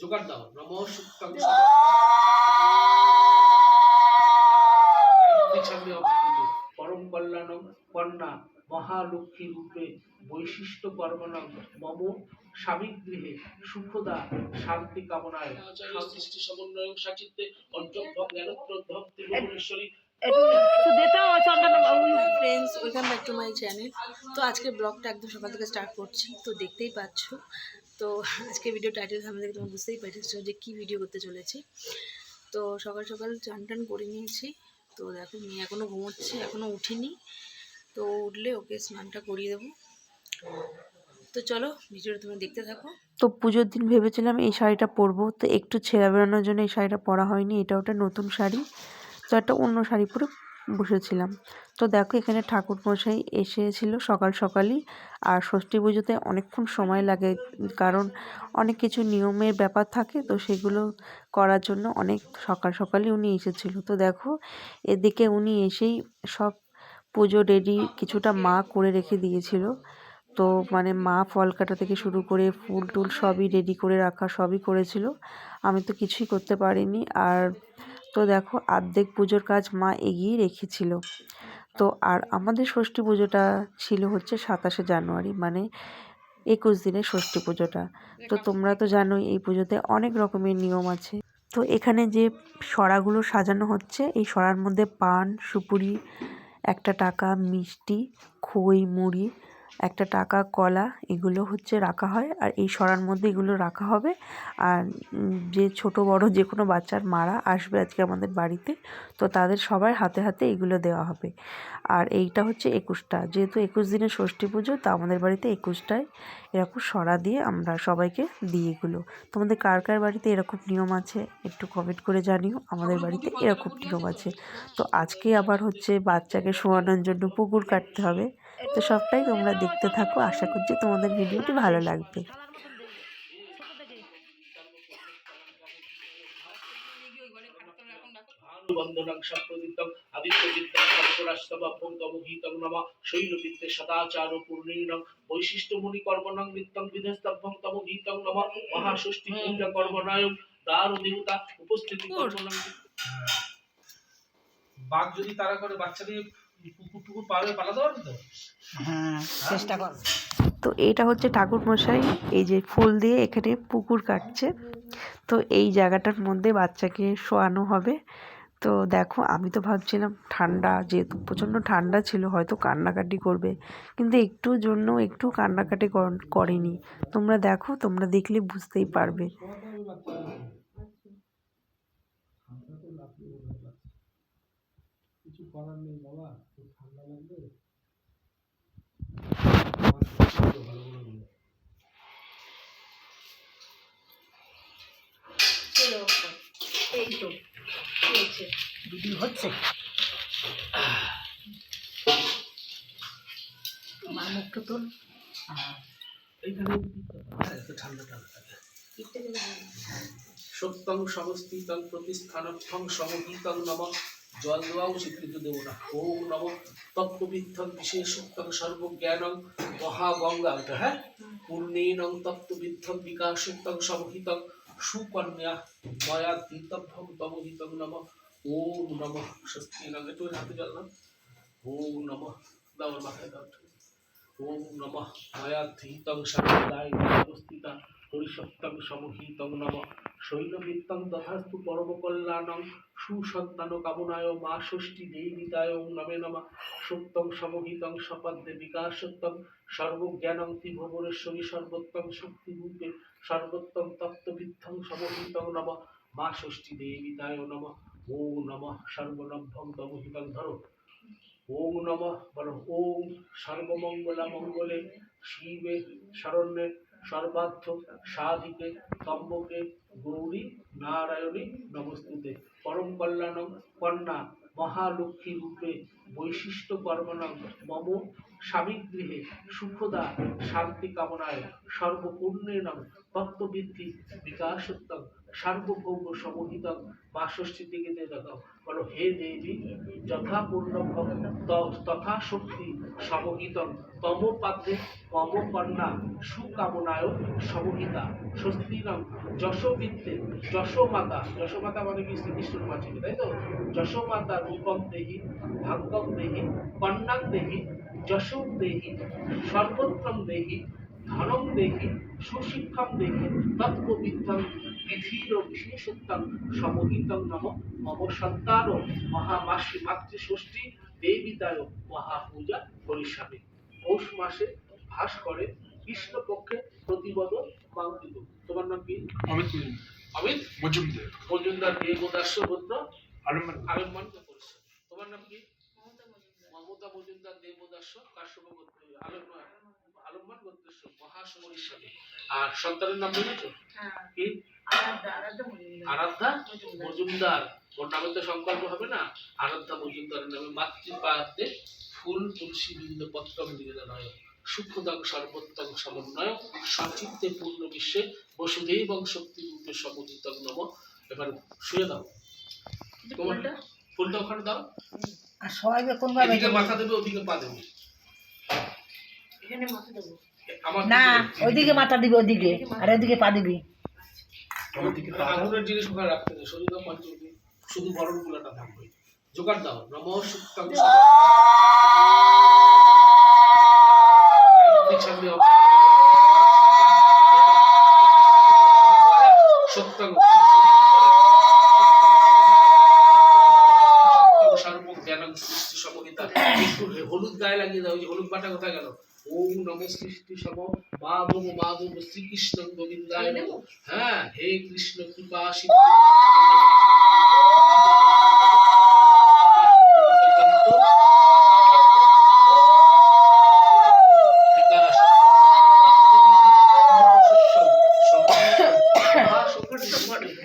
জোগাড় দাও নম সুক্তাং পরম কল্যাণম কন্যা মহালক্ষ্মী রূপে বৈশিষ্ট্য কর্মণং মম স্বামী গৃহে সুখদা শান্তি কামনায় সৃষ্টি সমন্বয় সাচিত্যে অর্জভ্য জ্ঞানোত্তম ত্রিভুবনেশ্বরী। তো দিতে হয় Chandana babu. Friends welcome back to my channel তো আজকে ব্লগটা একদম সকাল থেকে স্টার্ট করছি। তো দেখতেই পাচ্ছ তো আজকে ভিডিও টাইটেল সামনে থেকে তোমরা বুঝতেই পারছ যে কী ভিডিও করতে চলেছি। তো সকাল সকাল চান টান করে নিয়েছি। তো দেখো, মেয়ে এখনও ঘুমোচ্ছে এখনও উঠিনি। তো উঠলে ওকে স্নানটা করিয়ে দেবো। তো চলো, ভিডিওটা তুমি দেখতে থাকো। তো পুজোর দিন ভেবেছিলাম এই শাড়িটা পরবো। তো একটু ছেঁড়া বেরোনোর জন্য এই শাড়িটা পরা হয়নি, এটা ওটা নতুন শাড়ি। তো একটা অন্য শাড়ি পরে বসেছিলাম। তো দেখো এখানে ঠাকুর মশাই এসেছিল সকাল সকালই আর ষষ্ঠী পুজোতে অনেকক্ষণ সময় লাগে কারণ অনেক কিছু নিয়মের ব্যাপার থাকে তো সেগুলো করার জন্য অনেক সকাল সকালই উনি এসেছিল। তো দেখো এদিকে উনি এসেই সব পুজো রেডি কিছুটা মা করে রেখে দিয়েছিল। তো মানে মা ফল কাটা থেকে শুরু করে ফুল টুল সবই রেডি করে রাখা সবই করেছিল। আমি তো কিছুই করতে পারিনি আর তো দেখো, আর্ধেক পুজোর কাজ মা এগিয়ে রেখেছিল। তো আর আমাদের ষষ্ঠী পুজোটা ছিল হচ্ছে সাতাশে জানুয়ারি মানে একুশ দিনের ষষ্ঠী পুজোটা। তো তোমরা তো জানোই, এই পুজোতে অনেক রকমের নিয়ম আছে। তো এখানে যে সরাগুলো সাজানো হচ্ছে, এই সরার মধ্যে পান, সুপুরি, একটা টাকা, মিষ্টি, খই, মুড়ি একটা টাকা, কলা এগুলো হচ্ছে রাখা হয় আর এই সরার মধ্যে এগুলো রাখা হবে। আর যে ছোট, বড় যে কোনো বাচ্চার মারা আসবে আজকে আমাদের বাড়িতে, তো তাদের সবার হাতে হাতে এগুলো দেওয়া হবে। আর এইটা হচ্ছে একুশটা। যেহেতু একুশ দিনের ষষ্ঠী পুজো, তো আমাদের বাড়িতে একুশটায় এরকম সরা দিয়ে আমরা সবাইকে দিই এগুলো। তোমাদের কার কার বাড়িতে এরকম নিয়ম আছে? একটু কমেন্ট করে জানিও। আমাদের বাড়িতে এরকম নিয়ম আছে। তো আজকে আবার হচ্ছে বাচ্চাকে শোয়ানোর জন্য পুকুর কাটতে হবে। তো সবটাই তোমরা দেখতে থাকো। আশা করছি তোমাদের ভিডিওটি ভালো লাগবে। নম বাঘ যদি তারা করে, বাচ্চা দিয়ে কুকুর টুকুর পালে পালাতে পারবে তো? হ্যাঁ চেষ্টা কর। তো এটা হচ্ছে ঠাকুর মশাই এই যে ফুল দিয়ে এখানে পুকুর কাটছে। তো এই জায়গাটার মধ্যে বাচ্চাকে শোয়ানো হবে। তো দেখো আমি তো ভাবছিলাম ঠান্ডা যেহেতু প্রচণ্ড ঠান্ডা ছিল হয়তো কান্নাকাটি করবে। কিন্তু একটু জন্য একটু কান্নাকাটি কর- করেনি। তোমরা দেখো তোমরা দেখলে বুঝতেই পারবে। কিছু করার নেই বাবা। খুব ঠান্ডা লাগবে। এই তো হয়েছে। হচ্ছে। আমার মুখটা তোল। এইখানে ঠান্ডা ঠান্ডা থাকে। সত্যং সমস্তিতং প্রতিস্থানক্ষং সমহিতং নম। জল দেওয়া উচিত কিন্তু দেবো না। ওম নম তত্ত্ববিদ্ধং বিশেষোক্তং সর্বজ্ঞানং মহাগঙ্গা ওটা হ্যাঁ? পূর্ণেনং তত্ত্ববিদ্ধং বিকাশোক্তং সমহিতং সুকন্যা ময়া ধৃতভ্যং তমহিতং নম। ওম নম। স্বস্তি নম একটু হাতে জল নাও ওম নম। দাও ওর মাথায়, দাও ওম নমঃ। ময়া ধৃতং সর্বদায় উপস্থিতা হরিসত্তং সমহিতং নম। শৈলবৃত্তং তথাস্তু পরমকল্যাণং সুসন্তান কামনায় মা ষষ্ঠী দেবিতায় নমে নমঃ। সত্যং সমহিতং সপদ্যে বিকাশত্তং সর্বজ্ঞানং ত্রিভুবনেশ্বরী সর্বোত্তম শক্তিরূপে সর্বোত্তম তত্ত্ববিদ্ধং সমহিতং নম। মা ষষ্ঠী দেবিতায় নম। ও নম সর্বনভ্যং তমহিতং ধরো। ওম নমঃ বলো। ওম সর্বমঙ্গলা মঙ্গলে শিবে শরণ্যে সর্বার্থ সাধিকে তম্বকে গৌরী, নারায়ণী নমস্তুতে। পরম কল্যাণং কন্যা মহালক্ষ্মী রূপে বৈশিষ্ট্য কর্মণং মম স্বামী গৃহে সুখদা শান্তি কামনায় সর্বপূর্ণেনং তত্ত্ববৃদ্ধি বিকাশোত্তম। সার্বভৌম সমহিতং বাষষ্ঠী দেখাও বলো, হে দেবী যথা পূর্ণ তথা শক্তি সমহিতং তম পাত্রে মম কন্যা সুকামনায় সমহিতা স্বস্তিনং যশোবিদ্যে যশোমাতা যশোমাতা মানে কি? শ্রীকৃষ্ণের মাঝে তাই তো? যশোমাতা রূপম দেহি, ভাগ্যম দেহি কন্যাং দেহি, যশোম দেহি, সর্বত্রম দেহি, ধনম দেহি, সুশিক্ষাম দেহি, তৎপবিত্তম বিধির বিশেষত্বম সমহিতম নম। মম সন্তান মহামাসী মাতৃষষ্ঠী দেবিতায় মহাপূজা করিষ্যামি পৌষ মাসে ভাস করে কৃষ্ণপক্ষে প্রতিবদ মাঙ্কিত তোমার নাম কি? অমিত মজুমদার। অমিত? মজুমদার। মজুমদার দেবদাস্য পুত্র আলমান আলম্মান তোমার নাম কি? মজুমদার দেবদাস্য কাশ্যপ আর সন্তানের নাম বলেছ? কি? আরাধ্যা মজুমদার। ওর নামে তো সংকল্প হবে না? আরাধ্যা মজুমদারের নামে মাতৃপাতে ফুল তুলসী বৃন্দ পত্রম নিবেদনায় সূক্ষ্মদং সর্বোত্তম সমন্বয়। সচিত্তে পূর্ণ বিশ্বে বসুদেব শক্তি রূপে সমুদিত নম। এবার শুয়ে দাও। ফুলটা ওখানে দাও। আর সবাই কোন ভাবে এদিকে মাথা দেবে ওদিকে পা দেবে। আমার না ওইদিকে মাথা দিবি ওইদিকে। আর ওইদিকে পা দিবি। জিনিস ওখানে রাখতে হবে শরীর পঞ্চমী শুধু বরণ গুলাটা থাকবে। জোগাড় দাও। নম হলুদ গায়ে লাগিয়ে দাও যে হলুদ বাটা কোথায় গেল? ওম নম সৃষ্টি সম মাধব মাধব শ্রীকৃষ্ণ গোবিন্দায় হ্যাঁ হে কৃষ্ণ কৃপা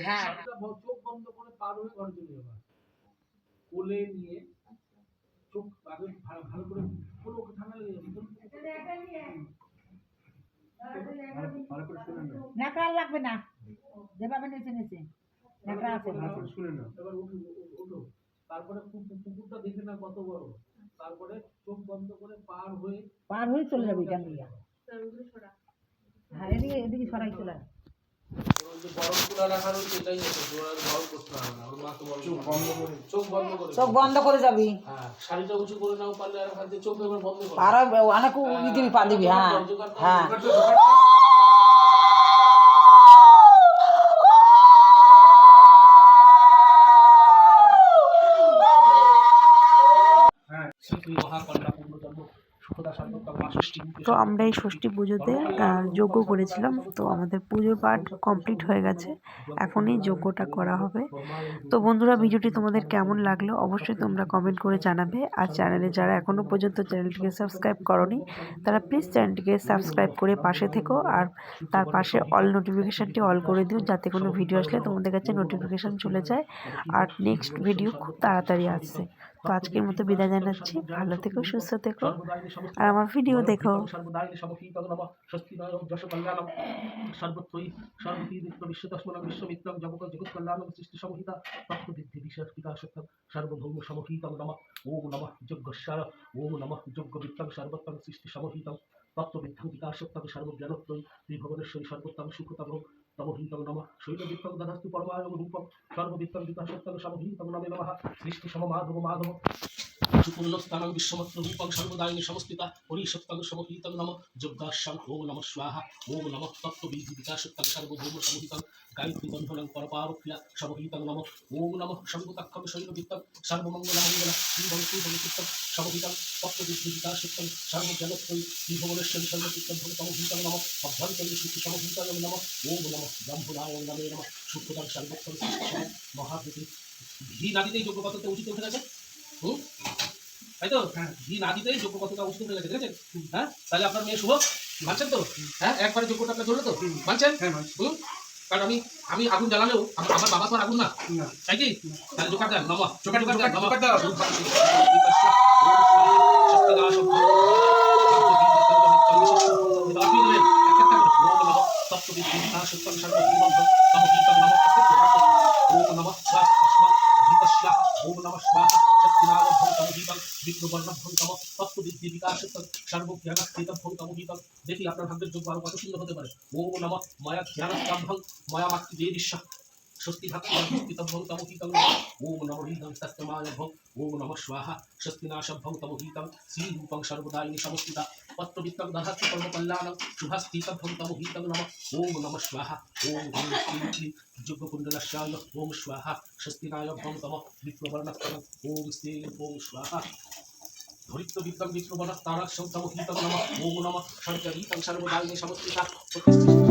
হ্যাঁ। চোখ বন্ধ করে পার হয়ে ঘরে চলে যাবা কোলে নিয়ে ভালো করে ঠান্ডা লেগে যাবে লাগবে না। যেভাবে নিচে নিচে নাকা আছে। শুনে না এবার উঠো উঠো, উঠো তারপরে কুকুরটা দেখে না কত বড়। তারপরে চোখ বন্ধ করে পার হয়ে পার হয়ে চলে যাবে এখান দিয়ে। হ্যাঁ এদিকে এদিকে সরাই চলে বন্ধ করে যাবি। হ্যাঁ আর অনেক ই দিবি দিবি হ্যাঁ। হ্যাঁ। মহাকন্যা পূর্ণজন্ম সুখদা সর্বোত্তম মা ষষ্ঠী তো আমরা এই ষষ্ঠী পুজোতে যজ্ঞ করেছিলাম। তো আমাদের পুজো পাঠ কমপ্লিট হয়ে গেছে। এখনই যজ্ঞটা করা হবে। তো বন্ধুরা, ভিডিওটি তোমাদের কেমন লাগল অবশ্যই তোমরা কমেন্ট করে জানাবে। আর চ্যানেলে যারা এখনও পর্যন্ত চ্যানেলটিকে সাবস্ক্রাইব করনি, তারা প্লিজ চ্যানেলটিকে সাবস্ক্রাইব করে পাশে থেকো। আর তার পাশে অল নোটিফিকেশানটি অল করে দিও, যাতে কোনো ভিডিও আসলে তোমাদের কাছে নোটিফিকেশান চলে যায়। আর নেক্সট ভিডিও খুব তাড়াতাড়ি আসছে। তো আজকের মতো বিদায় জানাচ্ছি ভালো থেকো সুস্থ থেকো আর আমার ভিডিও দেখো সর্বত্রই সর্বতি নিত্য বিশ্বতস্মন বিশ্বমিত্রম জগত জগৎ কল্যাণম সৃষ্টি সমহিতা তত্ত্ব বৃদ্ধি বিশেষ বিকাশত্তম সার্বভৌম সমহিতম নম ওম নম যজ্ঞস্যার ওম নম যজ্ঞ বিত্তম সর্বোত্তম সৃষ্টি সমহিতম তত্ত্ব বৃদ্ধি বিকাশত্তম সর্বজ্ঞানত্রয়ী ত্রিভুবনেশ্বরী সর্বোত্তম সুখতম নমঃ সৃষ্টি সম মাধব মাধব সুপুর্ণস্থানং বিশ্বমত্র রূপং সর্বদায়িনী সমস্তিতা হরিসত্তং সমহিতং নম ওম নম স্বাহা ওম নম তত্ত্ববিধি বিকাশত্তং সর্বভৌম সমহিতং গায়ত্রী বন্ধনং পরপারক্রিয়া সমহিতং নম ওম নম শঙ্কুতাক্ষম শৈলবৃত্তং সর্বমঙ্গলমঙ্গল শ্রীবং শ্রীবংচিত্তং সমহিতং তত্ত্ববিধি বিকাশত্তং সর্বজ্ঞানত্রয়ী শ্রীভুবনেশ্বরী সর্বচিত্তং ভূতমহিতং নম অভ্যন্তরী সৃষ্টি সমহিতং নম ওম নম ব্রহ্মণায় নমে নম সৃষ্টি সম মহাবৃতি ঘি না দিতেই যোগ্য কতটা উচিত উঠে গেছে? হুম তাই তো ঘি না দিতেই যোগ্য কতটা উচিত হয়ে গেছে ঠিক আছে হ্যাঁ তাহলে আপনার মেয়ে শুভ মানছেন তো হ্যাঁ একবারে যোগ্যটা আপনার ধরলো তো মানছেন হ্যাঁ। হুম কারণ আমি আমি আগুন জ্বালালেও আমার বাবা তো আগুন না তাই কি তাহলে জোকার দেন নমা জোকার, জোকার, নমা জোকার দাও। ওম নমঃ স্বাহা শক্তিনারভ্যন্তম দীপং বিষ্ণুবর্ণভ্যন্তম তত্ত্ব বৃদ্ধি বিকাশ সর্বজ্ঞানাতীতম ভূতমহিতম দেখি আপনার ভাগ্যের যোগ্য আরও কত সুন্দর হতে পারে। নম, মায়া জ্ঞানাত্মাভং মায়া মাতৃ দেবিষ্য স্বস্তি ভক্তি ভক্তিতম তমহিতম ওম নম হৃদং তস্তমায় ভং ওম নম স্বাহা, স্বস্তি নাশভং তমহিতম শ্রীরূপং সর্বদায়িনী সমস্তিতা, পত্রবিত্তং দধাতি কর্মকল্যাণং শুভস্থিতম নম। ওম নম স্বাহা, ওম ওম শ্রী ওম স্বাহা ওম স্বাহা। ধরিত্রবিদ্যং বিপ্রবর্ণস্তারক সৌতমহিতম নম ওম নম সর্বগীতং সর্বদায়িনী সমস্তিতা